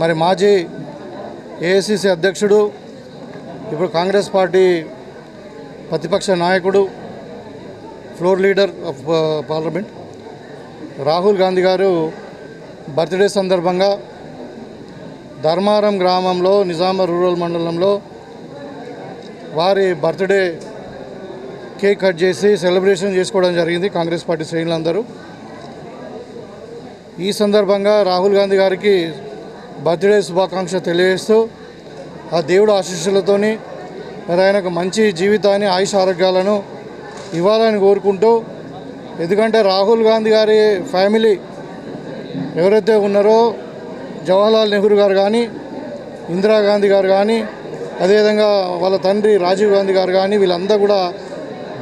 మరి మాజీ ఏఐసిసి అధ్యక్షుడు ఇప్పుడు కాంగ్రెస్ పార్టీ ప్రతిపక్ష నాయకుడు floor leader of parliament Rahul Gandhi గారు బర్త్డే సందర్భంగా ధర్మారం గ్రామంలో నిజామా రూరల్ మండలంలో వారి బర్త్డే కేక్ కట్ చేసి సెలబ్రేషన్ చేసుకోవడం జరిగింది కాంగ్రెస్ పార్టీ శ్రేణులందరూ. ఈ సందర్భంగా రాహుల్ గాంధీ గారికి బర్త్డే శుభాకాంక్ష తెలియజేస్తూ ఆ దేవుడు ఆశీస్సులతోని మరి ఆయనకు మంచి జీవితాన్ని ఆయుష ఆరోగ్యాలను ఇవ్వాలని కోరుకుంటూ ఎందుకంటే రాహుల్ గాంధీ గారి ఫ్యామిలీ ఎవరైతే ఉన్నారో జవహర్లాల్ నెహ్రూ గారు కానీ ఇందిరాగాంధీ గారు కానీ అదేవిధంగా వాళ్ళ తండ్రి రాజీవ్ గాంధీ గారు కానీ వీళ్ళందరూ కూడా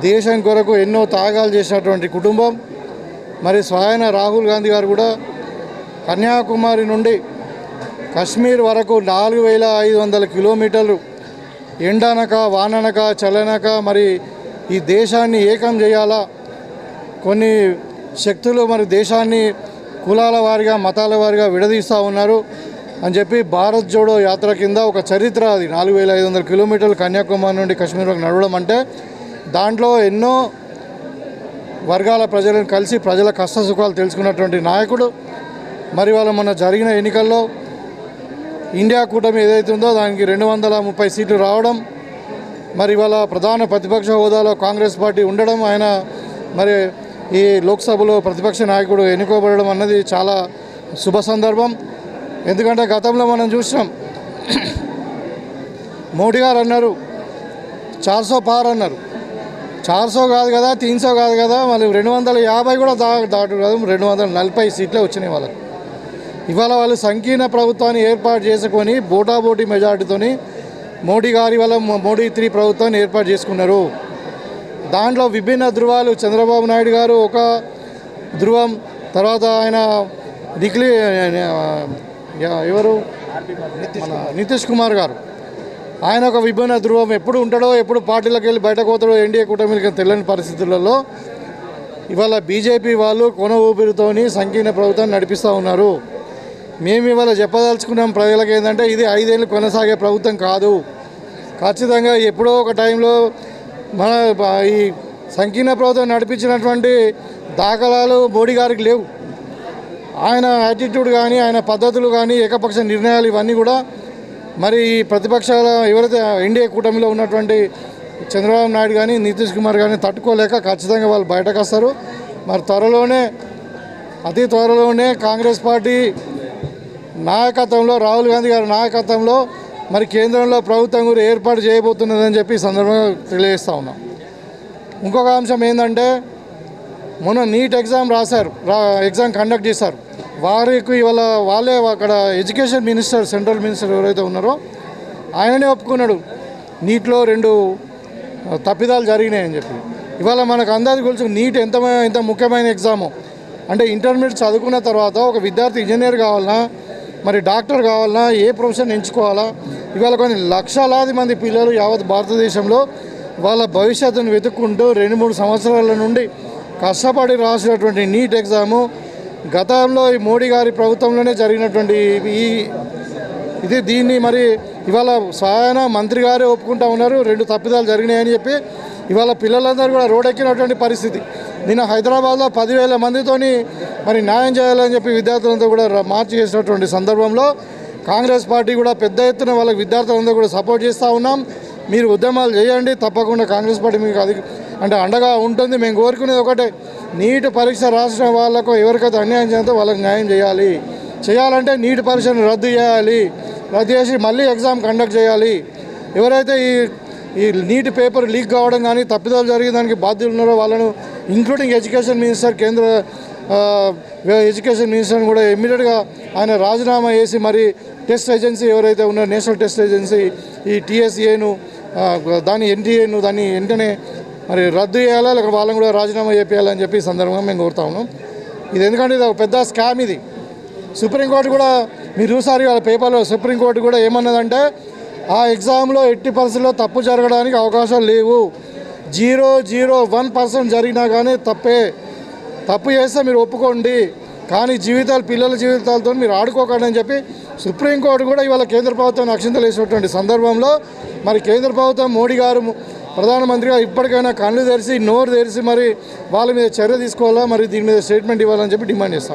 దేశం కొరకు ఎన్నో త్యాగాలు చేసినటువంటి కుటుంబం. మరి స్వయాన రాహుల్ గాంధీ గారు కూడా కన్యాకుమారి నుండి కశ్మీర్ వరకు నాలుగు వేల ఐదు వందల కిలోమీటర్లు ఎండనక వాననక చలనక మరి ఈ దేశాన్ని ఏకం చేయాలా? కొన్ని శక్తులు మరి దేశాన్ని కులాల వారిగా మతాల వారిగా విడదీస్తూ ఉన్నారు అని చెప్పి భారత్ జోడో యాత్ర కింద ఒక చరిత్ర అది. నాలుగు వేల ఐదు వందల కిలోమీటర్లు కన్యాకుమారి నుండి కశ్మీర్ వరకు నడవడం అంటే దాంట్లో ఎన్నో వర్గాల ప్రజలను కలిసి ప్రజల కష్ట సుఖాలు తెలుసుకున్నటువంటి నాయకుడు. మరి వాళ్ళ మొన్న జరిగిన ఎన్నికల్లో ఇండియా కూటమి ఏదైతే ఉందో దానికి రెండు వందల ముప్పై సీట్లు రావడం మరి ఇవాళ ప్రధాన ప్రతిపక్ష హోదాలో కాంగ్రెస్ పార్టీ ఉండడం ఆయన మరి ఈ లోక్సభలో ప్రతిపక్ష నాయకుడు ఎన్నుకోబడడం అన్నది చాలా శుభ సందర్భం. ఎందుకంటే గతంలో మనం చూసినాం మోడీ గారు అన్నారు చార్సో పార్ అన్నారు. చార్సో కాదు కదా తీన్సో కాదు కదా మళ్ళీ రెండు వందల యాభై కూడా దా దాటు కాదు రెండు వందల నలభై సీట్లే వచ్చినాయి వాళ్ళకి. ఇవాళ వాళ్ళు సంకీర్ణ ప్రభుత్వాన్ని ఏర్పాటు చేసుకొని బోటాబోటీ మెజార్టీతోని మోడీ గారి వల్ల మోడీ త్రీ ప్రభుత్వాన్ని ఏర్పాటు చేసుకున్నారు. దాంట్లో విభిన్న ధృవాలు చంద్రబాబు నాయుడు గారు ఒక ధృవం తర్వాత ఆయన నిఖిలి ఎవరు? నితీష్ కుమార్ గారు. ఆయన ఒక విభిన్న ధృవం ఎప్పుడు ఉంటాడో ఎప్పుడు పార్టీలకు వెళ్ళి బయటకు పోతాడో ఎన్డీఏ కూటమికి తెలియని పరిస్థితులలో ఇవాళ బీజేపీ వాళ్ళు కొన ఊపిరితోని సంకీర్ణ ప్రభుత్వాన్ని నడిపిస్తూ ఉన్నారు. మేము ఇవాళ చెప్పదలుచుకున్నాం ప్రజలకు ఏంటంటే ఇది ఐదేళ్ళు కొనసాగే ప్రభుత్వం కాదు. ఖచ్చితంగా ఎప్పుడో ఒక టైంలో మన ఈ సంకీర్ణ ప్రభుత్వం నడిపించినటువంటి దాఖలాలు మోడీ గారికి లేవు. ఆయన యాటిట్యూడ్ కానీ ఆయన పద్ధతులు కానీ ఏకపక్ష నిర్ణయాలు ఇవన్నీ కూడా మరి ఈ ప్రతిపక్షాల ఎవరైతే ఎన్డీఏ కూటమిలో ఉన్నటువంటి చంద్రబాబు నాయుడు కానీ నితీష్ కుమార్ కానీ తట్టుకోలేక ఖచ్చితంగా వాళ్ళు బయటకు వస్తారు మరి త్వరలోనే అతి త్వరలోనే కాంగ్రెస్ పార్టీ నాయకత్వంలో రాహుల్ గాంధీ గారి నాయకత్వంలో మరి కేంద్రంలో ప్రభుత్వం కూడా ఏర్పాటు చేయబోతున్నదని చెప్పి ఈ సందర్భంగా తెలియజేస్తా ఉన్నాం. ఇంకొక అంశం ఏంటంటే మొన్న నీట్ ఎగ్జామ్ రాశారు ఎగ్జామ్ కండక్ట్ చేశారు. వారికి ఇవాళ వాళ్ళే అక్కడ ఎడ్యుకేషన్ మినిస్టర్ సెంట్రల్ మినిస్టర్ ఎవరైతే ఉన్నారో ఆయననే ఒప్పుకున్నాడు. నీట్లో రెండు తప్పిదాలు జరిగినాయని చెప్పి. ఇవాళ మనకు అందరికీ గురించి నీట్ ఎంత ఎంత ముఖ్యమైన ఎగ్జాము అంటే ఇంటర్మీడియట్ చదువుకున్న తర్వాత ఒక విద్యార్థి ఇంజనీర్ కావాలన్నా మరి డాక్టర్ కావాలన్నా ఏ ప్రొఫెషన్ ఎంచుకోవాలా? ఇవాళ కొన్ని లక్షలాది మంది పిల్లలు యావత్ భారతదేశంలో వాళ్ళ భవిష్యత్తును వెతుక్కుంటూ రెండు మూడు సంవత్సరాల నుండి కష్టపడి రాసినటువంటి నీట్ ఎగ్జాము గతంలో ఈ మోడీ గారి ప్రభుత్వంలోనే జరిగినటువంటి ఈ ఇది దీన్ని మరి ఇవాళ స్వయాన మంత్రి గారే ఒప్పుకుంటా ఉన్నారు. రెండు తప్పిదాలు జరిగినాయని చెప్పి ఇవాళ పిల్లలందరూ కూడా రోడెక్కినటువంటి పరిస్థితి. నిన్న హైదరాబాద్లో పదివేల మందితోని మరి న్యాయం చేయాలని చెప్పి విద్యార్థులంతా కూడా మార్చి చేసినటువంటి సందర్భంలో కాంగ్రెస్ పార్టీ కూడా పెద్ద ఎత్తున వాళ్ళకి విద్యార్థులందరూ కూడా సపోర్ట్ చేస్తూ ఉన్నాం. మీరు ఉద్యమాలు చేయండి తప్పకుండా కాంగ్రెస్ పార్టీ మీకు అది అంటే అండగా ఉంటుంది. మేము కోరుకునేది ఒకటే నీట్ పరీక్ష రాసిన వాళ్ళకు ఎవరికైతే అన్యాయం చేస్తే వాళ్ళకి న్యాయం చేయాలి. చేయాలంటే నీట్ పరీక్షను రద్దు చేయాలి. రద్దు చేసి మళ్ళీ ఎగ్జామ్ కండక్ట్ చేయాలి. ఎవరైతే ఈ ఈ నీట్ పేపర్ లీక్ కావడం కానీ తప్పిదాలు జరిగే దానికి బాధ్యులు ఉన్నారో వాళ్ళను ఇంక్లూడింగ్ ఎడ్యుకేషన్ మినిస్టర్ కేంద్ర ఎడ్యుకేషన్ మినిస్టర్ని కూడా ఇమ్మీడియట్గా ఆయన రాజీనామా చేసి మరి టెస్ట్ ఏజెన్సీ ఎవరైతే ఉన్నారో నేషనల్ టెస్ట్ ఏజెన్సీ ఈ టీఎస్ఏను దాని ఎన్టీఏను దాన్ని వెంటనే మరి రద్దు చేయాలా లేక వాళ్ళని కూడా రాజీనామా చేయాలని చెప్పి సందర్భంగా మేము కోరుతా ఉన్నాం. ఇది ఎందుకంటే ఇది ఒక పెద్ద స్కామ్ ఇది. సుప్రీంకోర్టు కూడా మీరు చూసారు వాళ్ళ పేపర్లో సుప్రీంకోర్టు కూడా ఏమన్నదంటే ఆ ఎగ్జామ్లో ఎట్టి పరిస్థితుల్లో తప్పు జరగడానికి అవకాశాలు లేవు. జీరో జీరో వన్ పర్సెంట్ జరిగినా కానీ తప్పే. తప్పు చేస్తే మీరు ఒప్పుకోండి. కానీ జీవితాలు పిల్లల జీవితాలతో మీరు ఆడుకోకండి అని చెప్పి సుప్రీంకోర్టు కూడా ఇవాళ కేంద్ర ప్రభుత్వం అక్షింతలు వేసినటువంటి సందర్భంలో మరి కేంద్ర ప్రభుత్వం మోడీ గారు ప్రధానమంత్రిగా ఇప్పటికైనా కళ్ళు తెరిచి నోరు తెరిచి మరి వాళ్ళ మీద చర్య తీసుకోవాలా? మరి దీని మీద స్టేట్మెంట్ ఇవ్వాలని చెప్పి డిమాండ్ చేస్తాం.